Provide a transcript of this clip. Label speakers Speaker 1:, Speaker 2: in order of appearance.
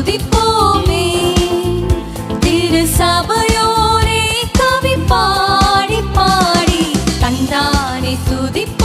Speaker 1: துதிப்போமே. திரு சபையோரே கவி பாடி பாடி தந்தானே துதிப்போமே.